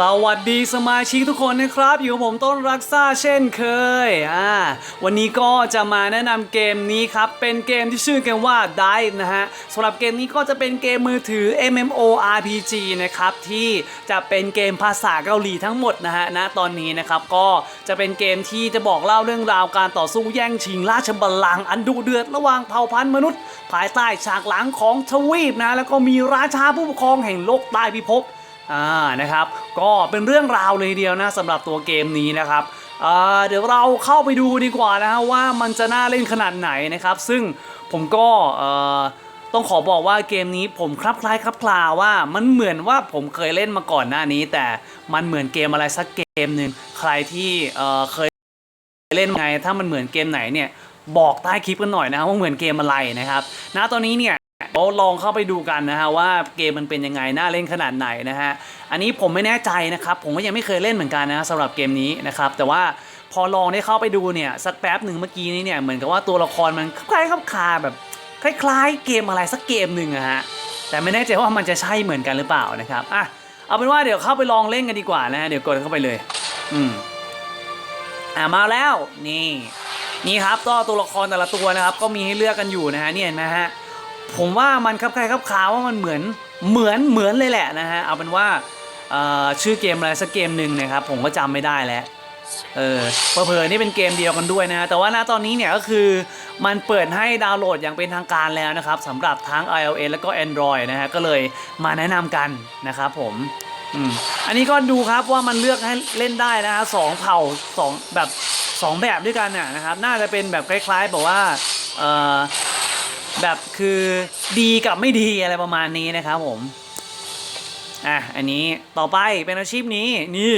สวัสดีสมาชิกทุกคนนะครับ อยู่กับผมต้นรักซ่าเช่นเคยอ่าวันนี้ก็จะมาแนะนำเกมนี้ครับ เป็นเกมที่ชื่อเกมว่า Dive นะฮะสำหรับเกมนี้ก็จะเป็นเกมมือถือ MMORPG นะครับ ที่จะเป็นเกมภาษาเกาหลีทั้งหมดนะฮะณตอนนี้นะครับ ก็จะเป็นเกมที่จะบอกเล่าเรื่องราวการต่อสู้แย่งชิงราชบัลลังก์อันดุเดือดระหว่างเผ่าพันธุ์มนุษย์ ภายใต้ฉากหลังของทวีปนะแล้วก็มีราชาผู้ปกครองแห่งโลกใต้พิภพ อ่านะครับ ก็เป็นเรื่องราวเลยเดียวนะสำหรับตัวเกมนี้นะครับเดี๋ยวเราเข้าไปดูดีกว่านะฮะว่ามันจะน่าเล่นขนาดไหนนะครับ ซึ่งผมก็ต้องขอบอกว่าเกมนี้ผมคลับคล้ายคลับคลาว่ามันเหมือนว่าผมเคยเล่นมาก่อนหน้านี้ แต่มันเหมือนเกมอะไรสักเกมหนึ่งใครที่เอ่อเคยเล่นไงถ้ามันเหมือนเกมไหนเนี่ยบอกใต้คลิปกันหน่อยนะครับว่าเหมือนเกมอะไรนะครับณตอนนี้เนี่ย เราลองเข้าไปดูกันนะฮะว่าเกมมันเป็นยังไงน่าเล่นขนาดไหนนะฮะอันนี้ผมไม่แน่ใจนะครับผมก็ยังไม่เคยเล่นเหมือนกันนะสำหรับเกมนี้นะครับแต่ว่าพอลองได้เข้าไปดูเนี่ยสักแป๊บหนึ่งเมื่อกี้นี้เนี่ยเหมือนกับว่าตัวละครมันคล้ายๆคับคาแบบคล้ายๆ เกมอะไรสักเกมหนึ่งอะฮะแต่ไม่แน่ใจว่ามันจะใช่เหมือนกันหรือเปล่านะครับอะเอาเป็นว่าเดี๋ยวเข้าไปลองเล่นกันดีกว่านะฮะเดี๋ยวกดเข้าไปเลย อืมอะมาแล้วนี่ นี่ครับก็ตัวละครแต่ละตัวนะครับ ก็มีให้เลือกกันอยู่นะฮะเนี่ยเห็นไหมฮะ ผมว่ามันครับใครครับขาวว่ามันเหมือนเหมือนเหมือนเลยแหละนะฮะเอาเป็นว่าชื่อเกมอะไรสักเกมหนึ่งนะครับผมก็จำไม่ได้แล้วเออเผลอๆนี่เป็นเกมเดียวกันด้วยนะแต่ว่าณตอนนี้เนี่ยก็คือมันเปิดให้ดาวน์โหลดอย่างเป็นทางการแล้วนะครับสำหรับทั้ง iOS แล้วก็ Android นะฮะก็เลยมาแนะนำกันนะครับผมอืมอันนี้ก็ดูครับว่ามันเลือกให้เล่นได้นะฮะสองเผ่าสองแบบสองแบบด้วยกันน่ะนะครับน่าจะเป็นแบบคล้ายๆแบบว่าเอ่อ แบบคือดีกับไม่ดีอะไรประมาณนี้นะครับผม อะ อันนี้ต่อไปเป็นอาชีพนี้ นี่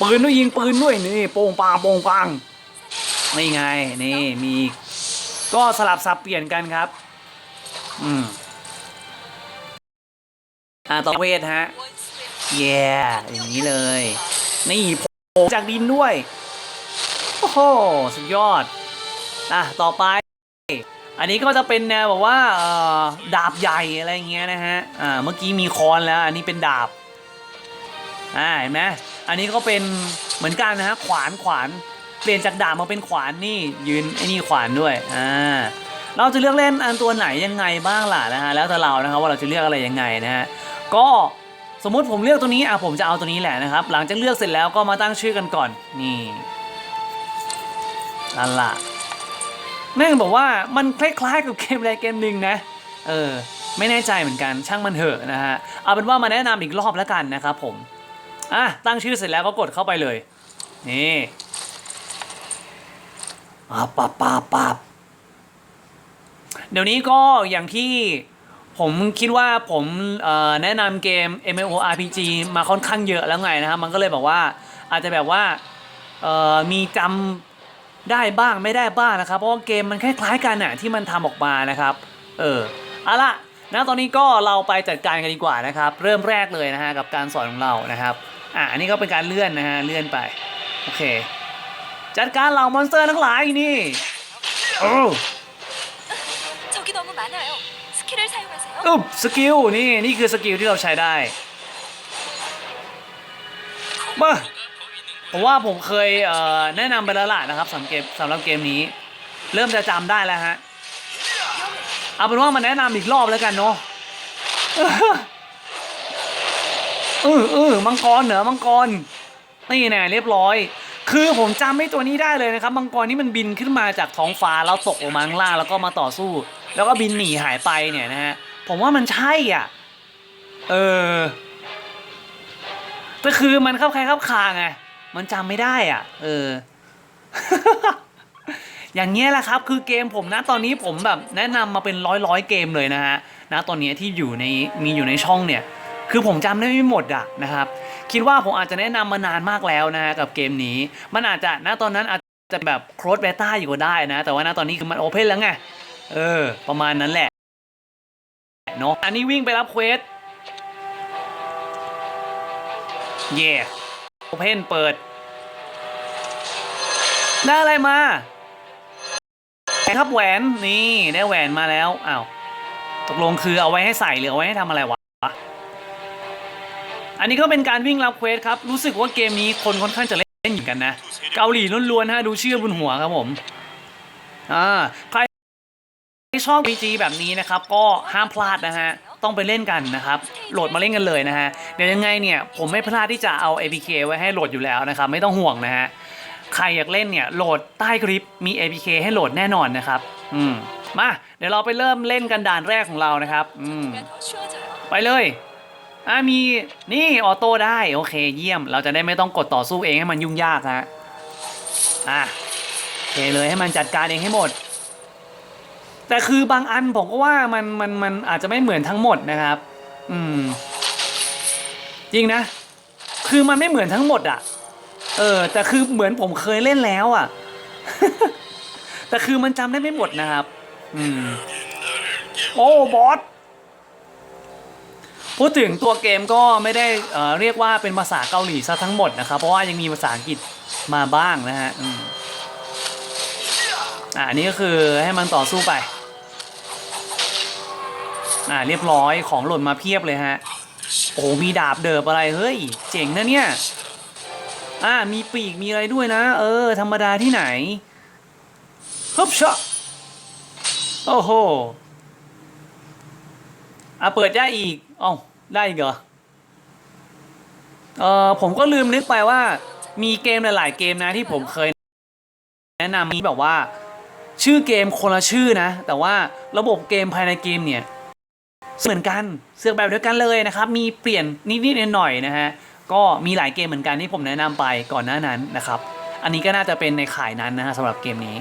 ปืนด้วยยิงปืนด้วยนี่โป่งปางโป่งปางนี่ไงนี่มีก็สลับสับเปลี่ยนกันครับ อืมอะต่อเวทฮะเย่อย่างนี้เลย นี่โผล่จากดินด้วย โอ้โห สุดยอด อะ ต่อไป อันนี้ก็จะเป็นแนวแบบว่าดาบใหญ่อะไรเงี้ยนะฮะอ่าเมื่อกี้มีค้อนแล้ว อันนี้เป็นดาบอ่าเห็นไหมอันนี้ก็เป็นเหมือนกันนะฮะขวานขวานเปลี่ยนจากดาบมาเป็นขวานนี่ยืนไอ้นี่ขวานด้วยอ่าเราจะเลือกเล่นอันตัวไหนยังไงบ้างล่ะนะฮะแล้วแต่เรานะครับว่าเราจะเลือกอะไรยังไงนะฮะก็สมมุติผมเลือกตัวนี้อะผมจะเอาตัวนี้แหละนะครับ หลังจากเลือกเสร็จแล้วก็มาตั้งชื่อกันก่อนนี่นั่นล่ะ แม่งบอกว่ามันคล้ายๆกับเกมอะไรเกมหนึ่งนะ เออ ไม่แน่ใจเหมือนกันช่างมันเถอะนะฮะ เอาเป็นว่ามาแนะนำอีกรอบแล้วกันนะครับผม อะ ตั้งชื่อเสร็จแล้วก็กดเข้าไปเลย นี่ปับปับปับปับเดี๋ยวนี้ก็อย่างที่ผมคิดว่าผมแนะนำเกม MMORPG มาค่อนข้างเยอะแล้วไงนะครับมันก็เลยบอกว่าอาจจะแบบว่ามีจำ ได้บ้างไม่ได้บ้างนะครับ เพราะว่าเกมมันคล้ายๆกันน่ะที่มันทำออกมานะครับ เออเอาละนะตอนนี้ก็เราไปจัดการกันดีกว่านะครับ เริ่มแรกเลยนะฮะกับการสอนของเรานะครับ อะอันนี้ก็เป็นการเลื่อนนะฮะเลื่อนไปโอเค จัดการเหล่ามอนสเตอร์ทั้งหลายนี่โอ้อุ๊บสกิลนี่นี่คือสกิลที่เราใช้ได้มา ผมว่าผมเคยเอ่อแนะนำไปแล้วล่ะนะครับสำหรับเกมสำหรับเกมนี้ เริ่มจะจำได้แล้วฮะเอาเป็นว่ามาแนะนำอีกรอบแล้วกันเนาะเออเออมังกรเหนือมังกรนี่แน่เรียบร้อย คือผมจำไม่ตัวนี้ได้เลยนะครับมังกรนี่มันบินขึ้นมาจากท้องฟ้าแล้วตกลงมาข้างล่างแล้วก็มาต่อสู้ แล้วก็บินหนีหายไปเนี่ยนะฮะผมว่ามันใช่อะเออแต่คือมันเข้าใครเข้าคาไง มันจำไม่ได้อะ เออ อย่างเงี้ยแหละครับ คือเกมผมนะตอนนี้ผมแบบแนะนำมาเป็นร้อยร้อยๆเกมเลยนะฮะนะตอนนี้ที่อยู่ในมีอยู่ในช่องเนี่ย คือผมจำได้ไม่หมดอะนะครับ คิดว่าผมอาจจะแนะนำมานานมากแล้วนะกับเกมนี้ มันอาจจะนะตอนนั้นอาจจะแบบโครสเบต้าอยู่ก็ได้นะ แต่ว่าณตอนนี้คือมันโอเพนแล้วไงเออ ประมาณนั้นแหละเนาะอันนี้วิ่งไปรับเควสเย่ โอเพนเปิด ได้อะไรมาแหวนครับแหวนนี่ได้แหวนมาแล้วอ้าวตกลงคือเอาไว้ให้ใส่หรือเอาไว้ให้ทำอะไรวะอันนี้ก็เป็นการวิ่งรับเควสครับ รู้สึกว่าเกมนี้คนค่อนข้างจะเล่นอยู่กันนะ เกาหลีล้วนๆฮะดูชื่อบนหัวครับผมอ่าใครที่ชอบ PG แบบนี้นะครับ ก็ห้ามพลาดนะฮะ ต้องไปเล่นกันนะครับโหลดมาเล่นกันเลยนะฮะเดี๋ยวยังไงเนี่ยผมไม่พลาดที่จะเอา APK ไว้ให้โหลดอยู่แล้วนะครับไม่ต้องห่วงนะฮะใครอยากเล่นเนี่ยโหลดใต้คลิปมี APK ให้โหลดแน่นอนนะครับอืมมาเดี๋ยวเราไปเริ่มเล่นกันด่านแรกของเรานะครับอืมไปเลยอ่ามีนี่ออโต้ได้โอเค เยี่ยม เราจะได้ไม่ต้องกดต่อสู้เองให้มันยุ่งยากฮะอะโอเคเลยให้มันจัดการเองให้หมด แต่คือบางอันผมก็ว่ามันมันมันอาจจะไม่เหมือนทั้งหมดนะครับ อืม จริงนะ คือมันไม่เหมือนทั้งหมดอะ เออ แต่คือเหมือนผมเคยเล่นแล้วอะ แต่คือมันจำได้ไม่หมดนะครับ อืม โอ้บอสพูดถึงตัวเกมก็ไม่ได้เเรียกว่าเป็นภาษาเกาหลีซะทั้งหมดนะครับ เพราะว่ายังมีภาษาอังกฤษมาบ้างนะฮะอ่าอันนี้ก็คือให้มันต่อสู้ไป อ่าเรียบร้อยของหล่นมาเพียบเลยฮะ โอ้มีดาบเดิบอะไรเฮ้ย เจ๋งนะเนี่ย อ่ามีปีกมีอะไรด้วยนะ เออ ธรรมดาที่ไหนฮึบชะโอ้โหอะเปิดได้อีกอ๋อได้อีกเหรอเออผมก็ลืมนึกไปว่ามีเกมหลาย ๆ เกมนะที่ผมเคย แนะนำมีแบบว่า ชื่อเกมคนละชื่อนะ แต่ว่าระบบเกมภายในเกมเนี่ย เหมือนกันเสือกแบบเดียวกันเลยนะครับ มีเปลี่ยนนิดๆหน่อยๆนะฮะก็มีหลายเกมเหมือนกันที่ผมแนะนำไปก่อนหน้านั้นนะครับ อันนี้ก็น่าจะเป็นในขายนั้นนะฮะสำหรับเกมนี้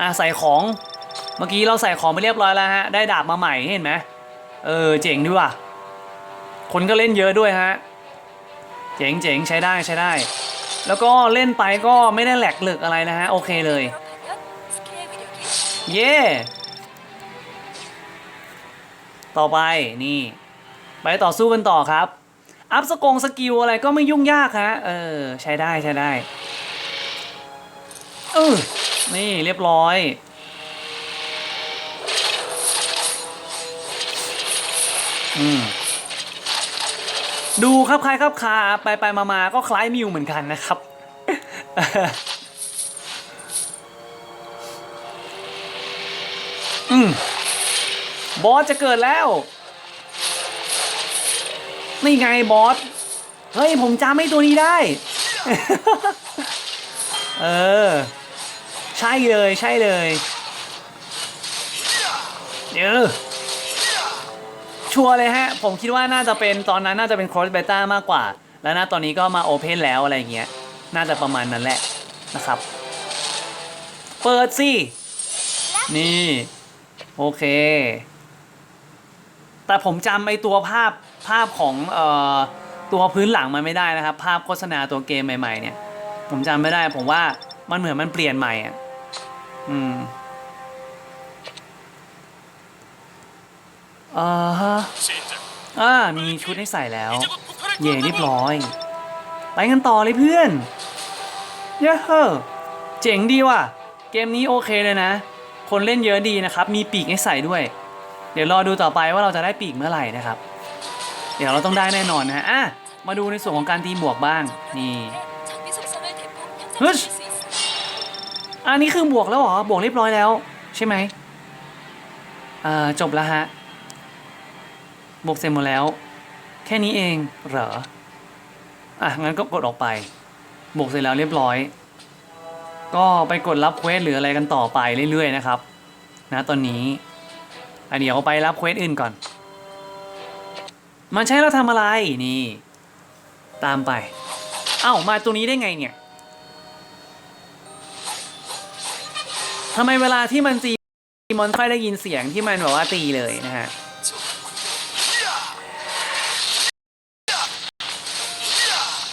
อะใส่ของเมื่อกี้เราใส่ของไปเรียบร้อยแล้วฮะได้ดาบมาใหม่เห็นไหมเออเจ๋งดีว่ะคนก็เล่นเยอะด้วยฮะเจ๋งเจ๋งใช้ได้ใช้ได้ แล้วก็เล่นไปก็ไม่ได้แหลกเหลือกอะไรนะฮะโอเคเลย เย่ yeah! ต่อไปนี่ ไปต่อสู้กันต่อครับ อัพสกงสกิลอะไรก็ไม่ยุ่งยากฮะเออ ใช้ได้ใช้ได้เออนี่เรียบร้อยอืมดูครับคล้ายครับคาไปไปมามาก็คล้ายมิวเหมือนกันนะครับ อืม บอสจะเกิดแล้ว นี่ไงบอส เฮ้ย ผมจำไม่ตัวนี้ได้ เออ ใช่เลยใช่เลยเดี๋ยวชัวร์เลยฮะ ผมคิดว่าน่าจะเป็นตอนนั้นน่าจะเป็น cross beta มากกว่า แล้วนะตอนนี้ก็มา open แล้วอะไรเงี้ย น่าจะประมาณนั้นแหละนะครับ เปิดสิ นี่ โอเค แต่ผมจำไอตัวภาพภาพของเอ่อตัวพื้นหลังมันไม่ได้นะครับ ภาพโฆษณาตัวเกมใหม่ ๆ เนี่ย ผมจำไม่ได้ผมว่ามันเหมือนมันเปลี่ยนใหม่อะอืมอ่าฮะอ่ามีชุดให้ใส่แล้ว เย่เรียบร้อย ไปกันต่อเลยเพื่อนเย้เฮ้อเจ๋งดีว่ะ เกมนี้โอเคเลยนะ คนเล่นเยอะดีนะครับ มีปีกให้ใส่ด้วย เดี๋ยวรอดูต่อไปว่าเราจะได้ปีกเมื่อไหร่นะครับ เดี๋ยวเราต้องได้แน่นอนนะฮะอะมาดูในส่วนของการตีบวกบ้าง นี่ฮึชอันนี้คือบวกแล้วเหรอบวกเรียบร้อยแล้ว ใช่ไหมอ่าจบแล้วฮะ บวกเสร็จหมดแล้ว แค่นี้เองเหรอ อะงั้นก็กดออกไป บวกเสร็จแล้วเรียบร้อย ก็ไปกดรับเควสหรืออะไรกันต่อไปเรื่อยๆนะครับ นะตอนนี้ อันเดี๋ยวไปรับเควสอื่นก่อน มันใช้เราทำอะไรนี่ ตามไป เอ้ามาตรงนี้ได้ไงเนี่ยทำไมเวลาที่มันตีมอนค่อยได้ยินเสียงที่มันแบบว่าตีเลยนะฮะ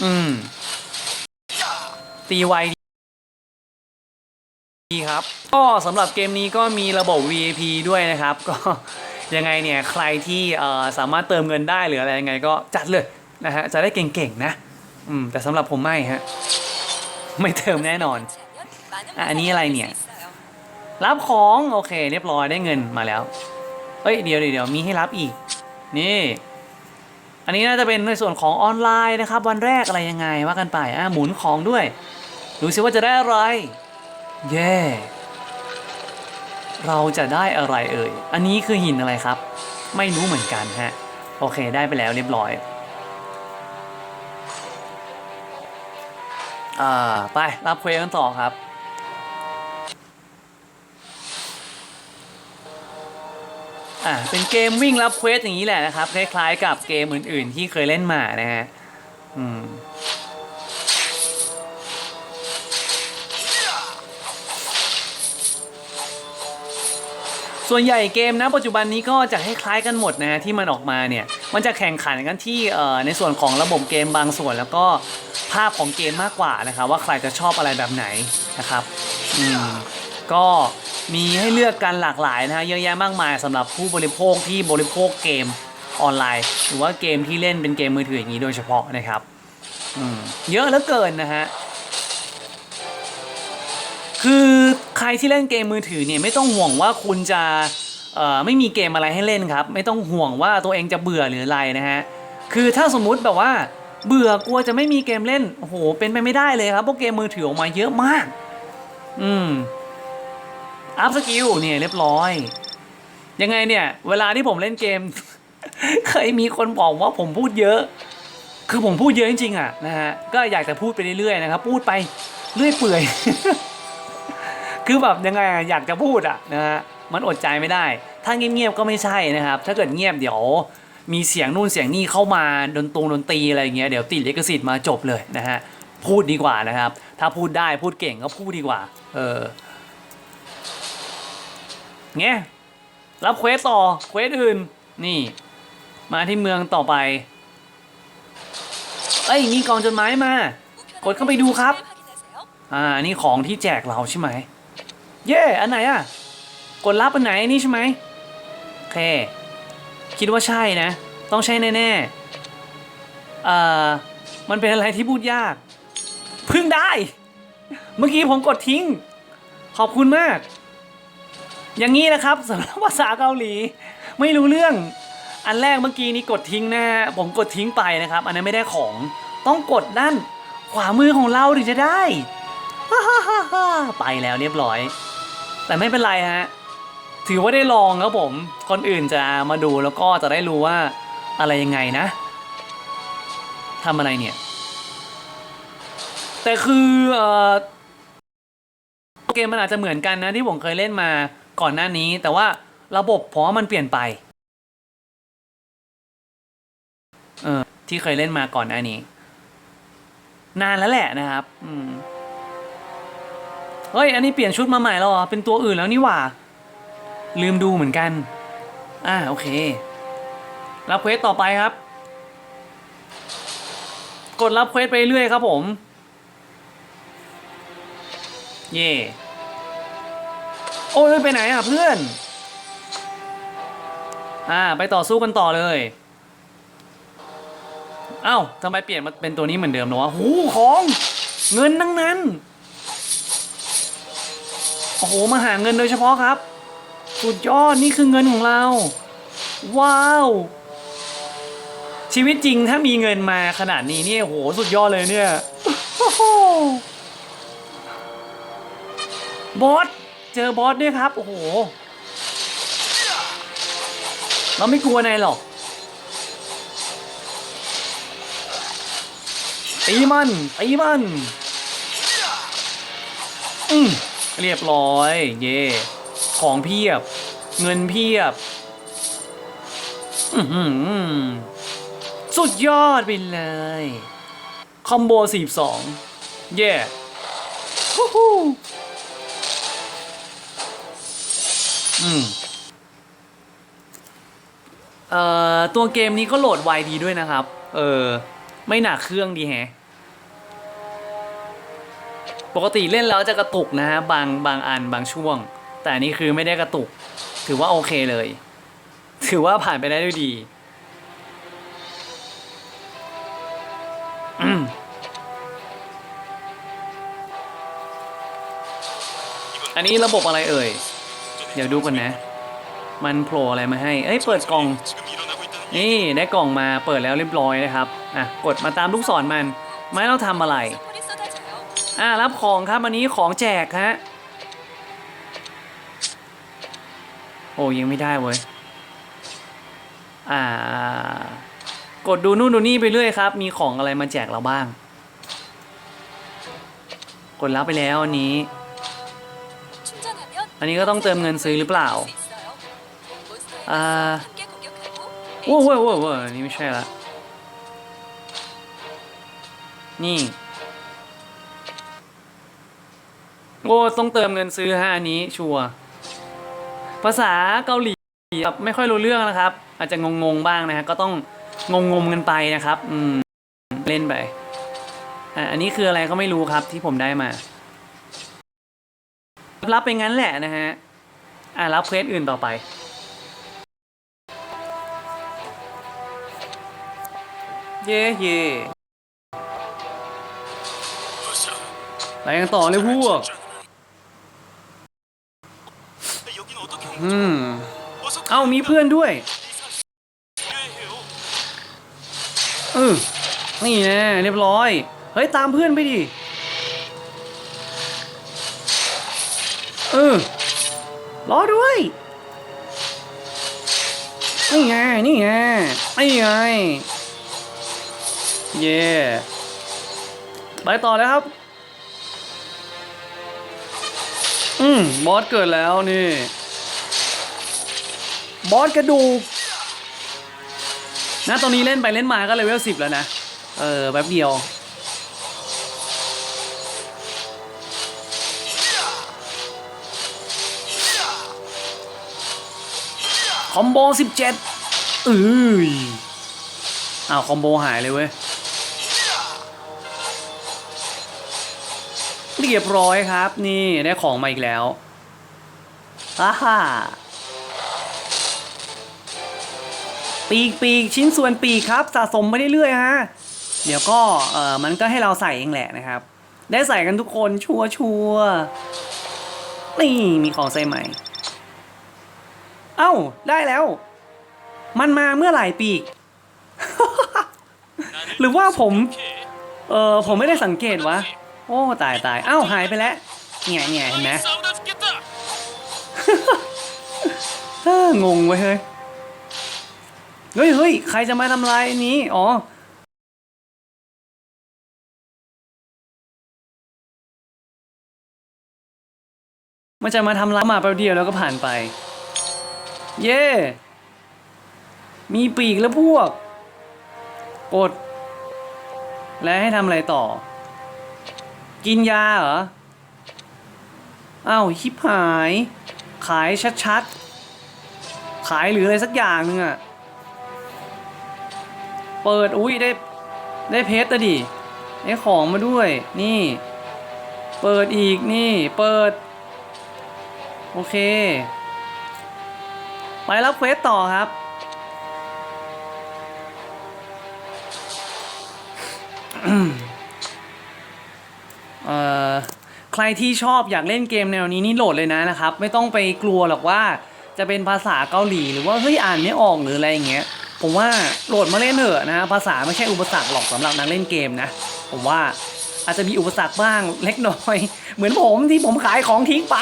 อืม ตีไว ดีครับก็สำหรับเกมนี้ก็มีระบบ VAP ด้วยนะครับ ก็ยังไงเนี่ยใครที่สามารถเติมเงินได้หรืออะไรยังไงก็จัดเลยนะฮะจะได้เก่งๆนะอืมแต่สำหรับผมไม่ฮะไม่เติมแน่นอนอันนี้อะไรเนี่ย รับของโอเค เรียบร้อยได้เงินมาแล้ว เอ้ยเดี๋ยวเดี๋ยวมีให้รับอีก นี่ อันนี้น่าจะเป็นในส่วนของออนไลน์นะครับ วันแรกอะไรยังไงว่ากันไปอ่าหมุนของด้วยดูซิว่าจะได้อะไร เย่เราจะได้อะไรเอ่ย อันนี้คือหินอะไรครับ ไม่รู้เหมือนกันฮะ โอเคได้ไปแล้วเรียบร้อยอ่าไปรับเควสกันต่อครับ อ่าเป็นเกมวิ่งรับเควสอย่างนี้แหละนะครับ คล้ายๆกับเกมอื่นๆที่เคยเล่นมานะฮะ อืม ส่วนใหญ่เกมนะปัจจุบันนี้ก็จะคล้ายๆกันหมดนะฮะที่มันออกมาเนี่ยมันจะแข่งขันกันที่ในส่วนของระบบเกมบางส่วน แล้วก็ภาพของเกมมากกว่านะครับว่าใครจะชอบอะไรแบบไหนนะครับอืมก็มีให้เลือกกันหลากหลายนะฮะเยอะแยะมากมายสำหรับผู้บริโภคที่บริโภคเกมออนไลน์ หรือว่าเกมที่เล่นเป็นเกมมือถืออย่างนี้โดยเฉพาะนะครับอืมเยอะเหลือเกินนะฮะ คือใครที่เล่นเกมมือถือเนี่ยไม่ต้องห่วงว่าคุณจะไม่มีเกมอะไรให้เล่นครับ ไม่ต้องห่วงว่าตัวเองจะเบื่อหรืออะไรนะฮะคือถ้าสมมุติแบบว่าเบื่อกลัวจะไม่มีเกมเล่นโอ้โหเป็นไปไม่ได้เลยครับเพราะเกมมือถือออกมาเยอะมาก อืมอัพสกิลเนี่ยเรียบร้อย ยังไงเนี่ย เวลาที่ผมเล่นเกม เคยมีคนบอกว่าผมพูดเยอะ คือผมพูดเยอะจริงๆอะนะฮะก็อยากจะพูดไปเรื่อยๆนะครับ พูดไปเรื่อยเปื่อย คือแบบยังไงอยากจะพูดอะนะฮะมันอดใจไม่ได้ ถ้าเงียบๆก็ไม่ใช่นะครับ ถ้าเกิดเงียบเดี๋ยวมีเสียงนู่นเสียงนี่เข้ามาดนตรงดนตรีอะไรเงี้ยเดี๋ยวติดลิขสิทธิ์มาจบเลยนะฮะพูดดีกว่านะครับ ถ้าพูดได้พูดเก่งก็พูดดีกว่า เออเงี้ยรับเควสต่อเควสอื่นนี่ มาที่เมืองต่อไป เอ้ยมีกองจดหมายมา กดเข้าไปดูครับ อ่านี่ของที่แจกเราใช่ไหม เย่อันไหนอะ กดรับอันไหนนี่ใช่ไหมโอเค คิดว่าใช่นะ ต้องใช่แน่ๆเอ่อมันเป็นอะไรที่พูดยาก พึ่งได้ เมื่อกี้ผมกดทิ้ง ขอบคุณมาก อย่างนี้นะครับสำหรับภาษาเกาหลี ไม่รู้เรื่อง อันแรกเมื่อกี้นี้กดทิ้งนะผมกดทิ้งไปนะครับ อันนั้นไม่ได้ของต้องกดด้านขวามือของเราถึงจะได้ ไปแล้วเรียบร้อย แต่ไม่เป็นไรฮะ ถือว่าได้ลองครับผม คนอื่นจะมาดูแล้วก็จะได้รู้ว่าอะไรยังไงนะทำอะไรเนี่ย แต่คือเออเกมมันอาจจะเหมือนกันนะที่ผมเคยเล่นมาก่อนหน้านี้ แต่ว่าระบบผมว่ามันเปลี่ยนไปเออที่เคยเล่นมาก่อนหน้านี้ นานแล้วแหละนะครับ อืม เฮ้ย อันนี้เปลี่ยนชุดมาใหม่แล้วเหรอ เป็นตัวอื่นแล้วนี่หว่า ลืมดูเหมือนกัน อ่าโอเค รับเควสต่อไปครับ กดรับเควสไปเรื่อยครับผม เย่โอ้ยไปไหนอะเพื่อน อ่า ไปต่อสู้กันต่อเลยเอ้าทำไมเปลี่ยนมาเป็นตัวนี้เหมือนเดิมเนอะวะหูของ เงินทั้งนั้น โอ้โหมาหาเงินโดยเฉพาะครับ สุดยอดนี่คือเงินของเรา ว้าว ชีวิตจริงถ้ามีเงินมาขนาดนี้เนี่ยโหสุดยอดเลยเนี่ยบอสเจอบอสด้วยครับ โอ้โห เราไม่กลัวนายหรอกตีมันตีมันอืม เรียบร้อย เย่ของเพียบ เงินเพียบ สุดยอดไปเลย คอมโบสี่สองเย่ฮู้ฮู้อืมเอ่อตัวเกมนี้ก็โหลดไวดีด้วยนะครับ เออ ไม่หนักเครื่องดีแฮะ ปกติเล่นแล้วจะกระตุกนะฮะบางบางอันบางช่วง แต่นี้คือไม่ได้กระตุก ถือว่าโอเคเลย ถือว่าผ่านไปได้ด้วยดีอันนี้ระบบอะไรเอ่ย เดี๋ยวดูก่อนนะ มันโผล่อะไรมาให้ เอ้ย เปิดกล่อง นี่ได้กล่องมาเปิดแล้วเรียบร้อยนะครับ อะ กดมาตามลูกศรมัน ไม่เราทำอะไร อ่ารับของครับวันนี้ของแจกฮะโอ้ยังไม่ได้เว้ยอ่ากดดูนู่นดูนี่ไปเรื่อยครับ มีของอะไรมาแจกเราบ้าง กดรับไปแล้วอันนี้ อันนี้ก็ต้องเติมเงินซื้อหรือเปล่าอ่าโว้ยโว้ยโว้ยนี่ไม่ใช่ละนี่ โอ้ต้องเติมเงินซื้อฮะอันนี้ชัวร์ภาษาเกาหลีแบบไม่ค่อยรู้เรื่องนะครับ อาจจะงงๆบ้างนะฮะก็ต้องงงๆกันไปนะครับ อืมเล่นไปอะอันนี้คืออะไรก็ไม่รู้ครับที่ผมได้มา รับไปงั้นแหละนะฮะอะรับเควสอื่นต่อไปเย่เย่ไปกันต่อเลยพวก อืม เอ้ามีเพื่อนด้วยเออนี่แน่เรียบร้อย เฮ้ย ตามเพื่อนไปดิเออรอด้วย นี่ไง นี่ไง นี่ไง เย่ไปต่อแล้วครับ อืม บอสเกิดแล้วนี่ บอสกระดูกนะตอนนี้เล่นไปเล่นมาก็เลเวลสิบแล้วนะ เออแป๊บเดียวคอมโบสิบเจ็ดอืออ้าวคอมโบหายเลยเว้ย เรียบร้อยครับ นี่ได้ของมาอีกแล้วฮ่าฮ่า ปีกปีกชิ้นส่วนปีกครับ สะสมไปเรื่อยๆฮะเดี๋ยวก็เออมันก็ให้เราใส่เองแหละนะครับ ได้ใส่กันทุกคนชัวชัวนี่มีของใส่ใหม่ เอ้า ได้แล้ว มันมาเมื่อไหร่ปีก หรือว่าผมเออผมไม่ได้สังเกตวะ โอ้ตายตายเอ้าหายไปแล้วเงี้ยเงี้ยเห็นไหมงงไว้เฮ้ย เฮ้ยเฮ้ยใครจะมาทำลายอันนี้ อ๋อมันจะมาทำร้ายมาแป๊บเดียวแล้วก็ผ่านไป เย่ มีปีกแล้วพวก กด และให้ทำอะไรต่อ กินยาเหรอ อ้าวชิบหาย ขายชัดๆ ขายหรืออะไรสักอย่างนึงอะ เปิด อุ้ยได้ ได้เพชรอะดิได้ของมาด้วย นี่ เปิดอีกนี่ เปิด โอเค ไปรับเควสต่อครับ เอ่อ ใครที่ชอบอยากเล่นเกมแนวนี้นี่โหลดเลยนะนะครับ ไม่ต้องไปกลัวหรอกว่าจะเป็นภาษาเกาหลีหรือว่าเฮ้ยอ่านไม่ออกหรืออะไรอย่างเงี้ย ผมว่าโหลดมาเล่นเถอะนะภาษาไม่ใช่อุปสรรคหรอกสำหรับนักเล่นเกมนะ ผมว่าอาจจะมีอุปสรรคบ้างเล็กน้อย เหมือนผมที่ผมขายของทิ้งไป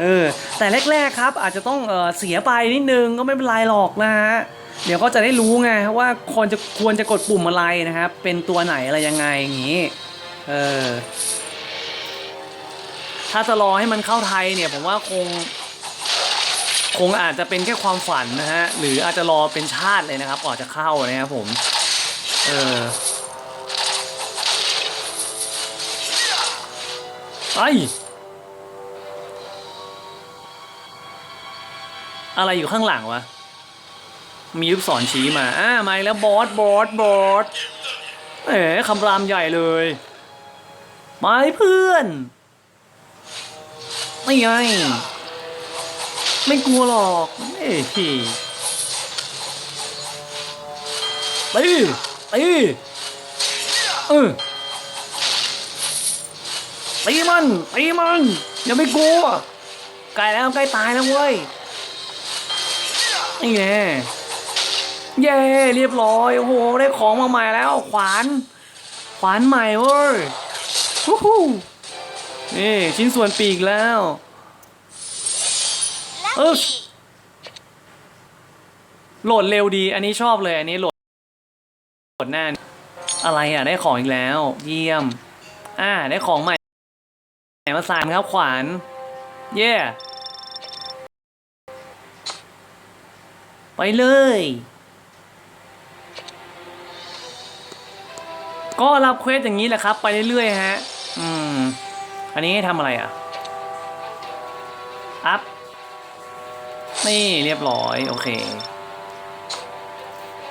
เออแต่แรกๆครับ อาจจะต้องเออเสียไปนิดนึงก็ไม่เป็นไรหรอกนะฮะเดี๋ยวก็จะได้รู้ไงว่าควรจะควรจะกดปุ่มอะไรนะครับ เป็นตัวไหนอะไรยังไงอย่างงี้เออถ้าจะรอให้มันเข้าไทยเนี่ย ผมว่าคง คงอาจจะเป็นแค่ความฝันนะฮะ หรืออาจจะรอเป็นชาติเลยนะครับก่อนจะเข้านะครับผม เออไออะไรอยู่ข้างหลังวะ มีลูกศรชี้มา อ่ามาแล้วบอส บอส บอสเอ๋คำรามใหญ่เลยมาเพื่อน ไม่ไง ไม่กลัวหรอกเอ้ยตีตีเออตีมันตีมันอย่าไม่กลัวใกล้แล้วใกล้ตายแล้วเว้ยนี่แน่เย้เรียบร้อยโอ้โหได้ของมาใหม่แล้ว ขวาน ขวานใหม่เว้ยฮู้ฮู้นี่ชิ้นส่วนปีกแล้ว เออโหลดเร็วดี อันนี้ชอบเลย อันนี้โหลดโหลดหน้าอะไรอะ ได้ของอีกแล้ว เยี่ยม อ่า ได้ของใหม่มาสามครับขวาน เย่ไปเลย ก็รับเควสอย่างนี้แหละครับ ไปเรื่อยๆฮะ อืม อันนี้ให้ทำอะไรอะ อัพ นี่เรียบร้อย โอเค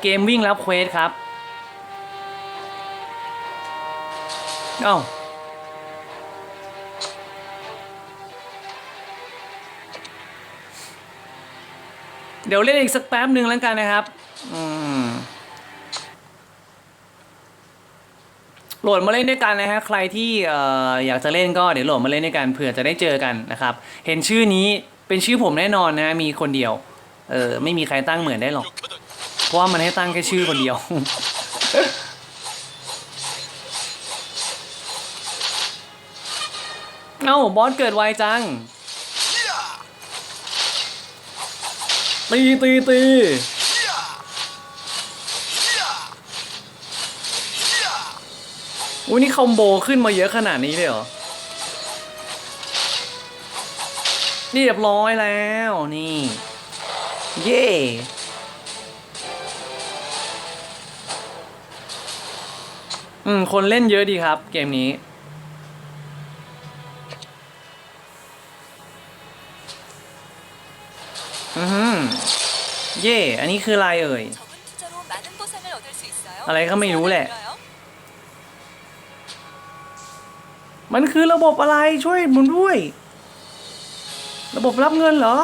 เกมวิ่งรับเควสครับ เอ้าเดี๋ยวเล่นอีกสักแป๊บหนึ่งแล้วกันนะครับ โหลดมาเล่นด้วยกันนะฮะ ใครที่เอ่ออยากจะเล่นก็เดี๋ยวโหลดมาเล่นด้วยกันเผื่อจะได้เจอกันนะครับ เห็นชื่อนี้ เป็นชื่อผมแน่นอนนะมีคนเดียว เออไม่มีใครตั้งเหมือนได้หรอก เพราะว่ามันให้ตั้งแค่ชื่อคนเดียว เอ้าบอสเกิดไวจัง ตีตีตีอุ้ยนี่คอมโบขึ้นมาเยอะขนาดนี้เลยเหรอ เรียบร้อยแล้วนี่ เย่อืม คนเล่นเยอะดีครับ เกมนี้ อือหืเย่อันนี้คืออะไรเอ่ย อะไรก็ไม่รู้แหละ มันคือระบบอะไรช่วยมุนด้วย ระบบรับเงินเหรอ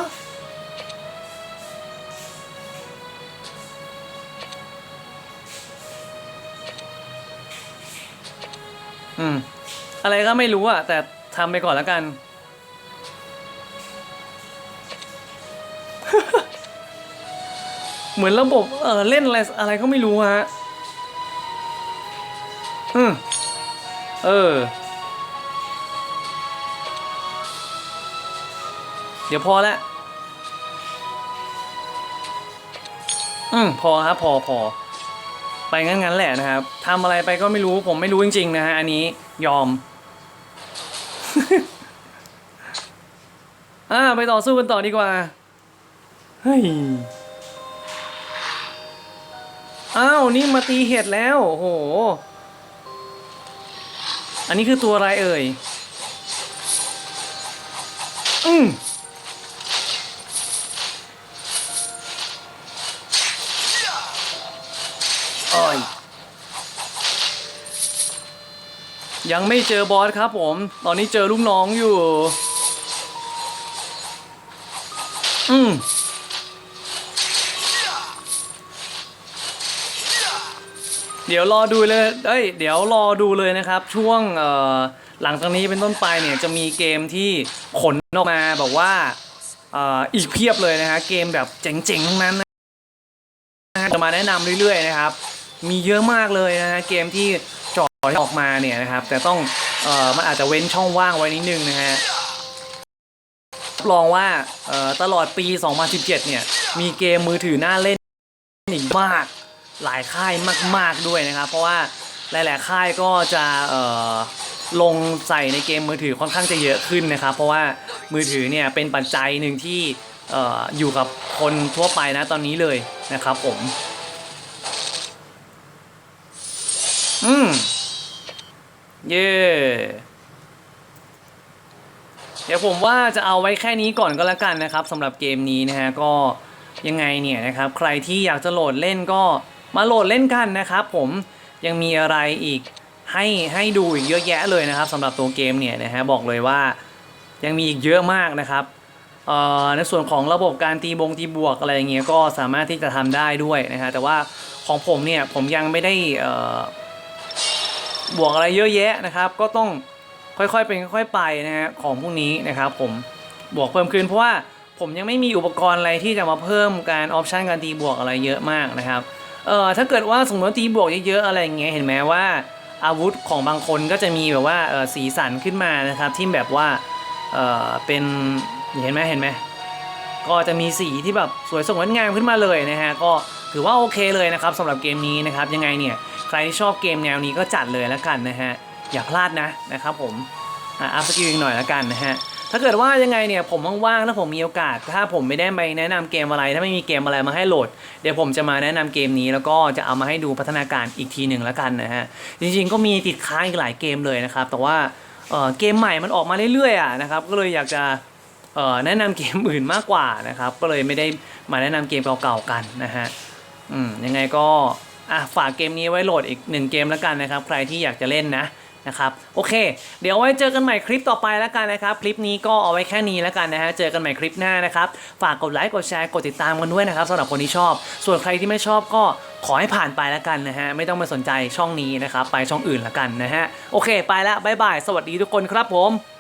อืม อะไรก็ไม่รู้อะแต่ทำไปก่อนแล้วกัน เหมือนระบบ เออเล่นอะไรอะไรก็ไม่รู้ฮะ อืม เออ ดี๋ยวพอละอืมพอครับพอพอไปงั้นงั้นๆแหละนะครับทำอะไรไปก็ไม่รู้ผมไม่รู้จริงๆนะฮะอันนี้ยอม อ่าไปต่อสู้กันต่อดีกว่าเฮ้ยอ้าวนี่มาตีเห็ดแล้วโอ้โห อันนี้คือตัวอะไรเอ่ย อืม ยังไม่เจอบอสครับผม ตอนนี้เจอลูกน้องอยู่ อืมเดี๋ยวรอดูเลยเอ้ย เดี๋ยวรอดูเลยนะครับ ช่วงเอ่อหลังจากนี้เป็นต้นไปเนี่ยจะมีเกมที่ขนออกมาบอกว่าเอ่ออีกเพียบเลยนะฮะ เกมแบบเจ๋งๆทั้งนั้นนะจะมาแนะนำเรื่อยๆนะครับ มีเยอะมากเลยนะฮะ เกมที่ อดออกมาเนี่ยนะครับ แต่ต้องเอ่อมันอาจจะเว้นช่องว่างไว้นิดนึงนะฮะรับรองว่าเอ่อตลอดปี 2017 เนี่ย มีเกมมือถือน่าเล่นอีกมากหลายค่ายมาก ๆด้วยนะครับ เพราะว่าหลาย ๆ ค่ายก็จะเอ่อลงใส่ในเกมมือถือค่อนข้างจะเยอะขึ้นนะครับ เพราะว่ามือถือเนี่ยเป็นปัจจัยหนึ่งที่เอ่ออยู่กับคนทั่วไปนะตอนนี้เลยนะครับผม อืม เย่เดี๋ยวผมว่าจะเอาไว้แค่นี้ก่อนก็แล้วกันนะครับสำหรับเกมนี้นะฮะก็ยังไงเนี่ยนะครับ ใครที่อยากจะโหลดเล่นก็มาโหลดเล่นกันนะครับผมยังมีอะไรอีกให้ให้ดูอีกเยอะแยะเลยนะครับสำหรับตัวเกมเนี่ยนะฮะบอกเลยว่ายังมีอีกเยอะมากนะครับในส่วนของระบบการตีบงตีบวกอะไรอย่างเงี้ยก็สามารถที่จะทำได้ด้วยนะฮะแต่ว่าของผมเนี่ยผมยังไม่ได้อ่อ บวกอะไรเยอะแยะนะครับ ก็ต้องค่อยๆเป็นค่อยๆไปนะฮะของพวกนี้นะครับ ผมบวกเพิ่มขึ้นเพราะว่าผมยังไม่มีอุปกรณ์อะไรที่จะมาเพิ่มการออปชันการตีบวกอะไรเยอะมากนะครับเอ่อถ้าเกิดว่าสมมติตีบวกเยอะๆอะไรอย่างเงี้ยเห็นไหมว่า อาวุธของบางคนก็จะมีแบบว่าเออสีสันขึ้นมานะครับ ที่แบบว่าเออเป็นเห็นไหมเห็นไหมก็จะมีสีที่แบบสวยสดงดงามขึ้นมาเลยนะฮะก็ถือว่าโอเคเลยนะครับสำหรับเกมนี้นะครับยังไงเนี่ย ใครที่ชอบเกมแนวนี้ก็จัดเลยแล้วกันนะฮะ อย่าพลาดนะนะครับผมอะอัพสกิลอีกหน่อยแล้วกันนะฮะถ้าเกิดว่ายังไงเนี่ยผมว่างๆถ้าผมมีโอกาส ถ้าผมไม่ได้ไปแนะนำเกมอะไร ถ้าไม่มีเกมอะไรมาให้โหลด เดี๋ยวผมจะมาแนะนำเกมนี้แล้วก็จะเอามาให้ดูพัฒนาการอีกทีหนึ่งแล้วกันนะฮะจริงๆก็มีติดค้างอีกหลายเกมเลยนะครับ แต่ว่าเเกมใหม่มันออกมาเรื่อยๆอะนะครับก็เลยอยากจะแนะนำเกมอื่นมากกว่านะครับ ก็เลยไม่ได้มาแนะนำเกมเก่าๆกันนะฮะอืมยังไงก็ อะฝากเกมนี้ไว้โหลดอีกหนึ่งเกมแล้วกันนะครับ ใครที่อยากจะเล่นนะนะครับโอเค เดี๋ยวไว้เจอกันใหม่คลิปต่อไปแล้วกันนะครับคลิปนี้ก็เอาไว้แค่นี้แล้วกันนะฮะเจอกันใหม่คลิปหน้านะครับฝากกดไลค์กดแชร์กดติดตามกันด้วยนะครับสำหรับคนที่ชอบ ส่วนใครที่ไม่ชอบก็ขอให้ผ่านไปแล้วกันนะฮะไม่ต้องมาสนใจช่องนี้นะครับไปช่องอื่นแล้วกันนะฮะโอเค ไปแล้วบ๊ายบายสวัสดีทุกคนครับผม